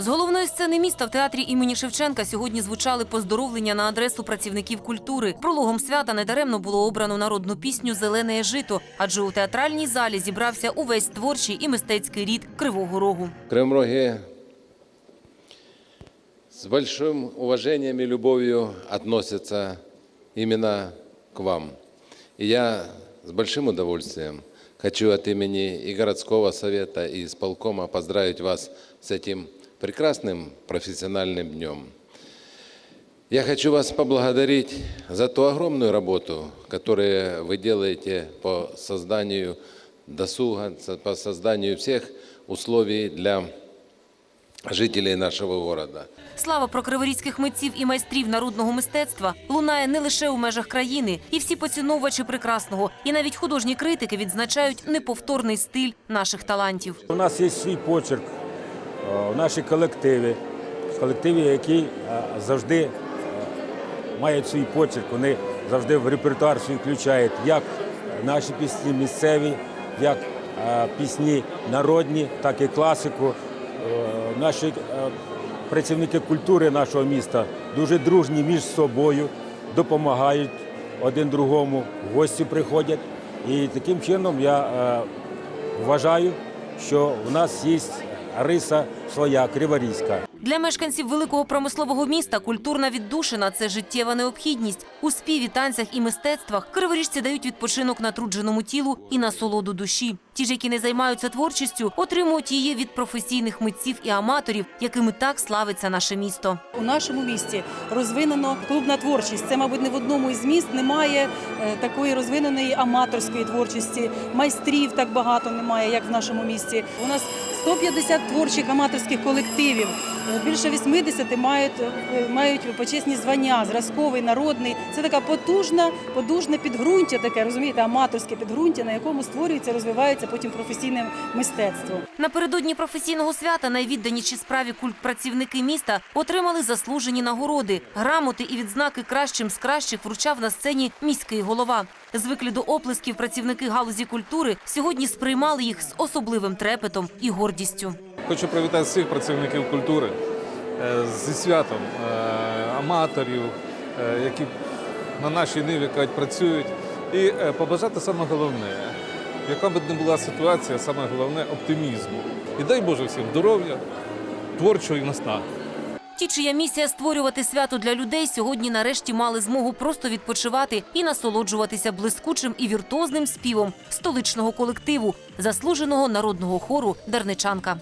З головної сцени міста в театрі імені Шевченка сьогодні звучали поздоровлення на адресу працівників культури. Прологом свята недаремно було обрано народну пісню Зелене жито, адже у театральній залі зібрався увесь творчий і мистецький рід Кривого Рогу. Крымроги с большим уважением и любовью относятся именно к вам. И я с большим удовольствием хочу от имени и городского совета, и исполкома поздравить вас с этим прекрасным профессиональным днем. Я хочу вас поблагодарить за ту огромную работу, которую вы делаете по созданию досуга, по созданию всех условий для жителей нашего города. Слава про криворізьких митців і майстрів народного мистецтва лунає не лише у межах країни, і всі поціновувачі прекрасного, і навіть художні критики відзначають неповторний стиль наших талантів. У нас є свій почерк е, в нашій колективі, колективі, які е, завжди е, мають свій почерк. Вони завжди в репертуар свій включають як наші пісні місцеві, як е, пісні народні, так і класику. Наші працівники культури нашого міста дуже дружні між собою, допомагають один другому, гості приходять. І таким чином я вважаю, що в нас є риса своя криворізька. Для мешканців великого промислового міста культурна віддушина це життєва необхідність. У співі, танцях і мистецтвах криворіжці дають відпочинок натрудженому тілу і насолоду душі. Ті ж, які не займаються творчістю, отримують її від професійних митців і аматорів, якими так славиться наше місто. У нашому місті розвинено клубна творчість. Це, мабуть, не в одному із міст немає е, такої розвиненої аматорської творчості. Майстрів так багато немає, як в нашому місті. У нас 150 творчих аматорських колективів. Е, Більше 80 мають, е, мають почесні звання, зразковий, народний. Це така потужна, потужне підґрунтя, таке розумієте, аматорське підґрунтя, на якому створюється, розвивається потім професійне мистецтво. Напередодні професійного свята найвідданіші справі культпрацівники міста отримали заслужені нагороди. Грамоти і відзнаки кращим з кращих вручав на сцені міський голова. Звиклі до оплесків працівники галузі культури сьогодні сприймали їх з особливим трепетом і гордістю. Хочу привітати всіх працівників культури е, зі святом е, аматорів, е, які на нашій ниві кажуть, працюють, і побажати саме головне, яка б не була ситуація, саме головне оптимізму. І дай Боже всім здоров'я, творчої наснаги. Ті, чия місія створювати свято для людей, сьогодні нарешті мали змогу просто відпочивати і насолоджуватися блискучим і віртуозним співом столичного колективу, заслуженого народного хору Дерничанка.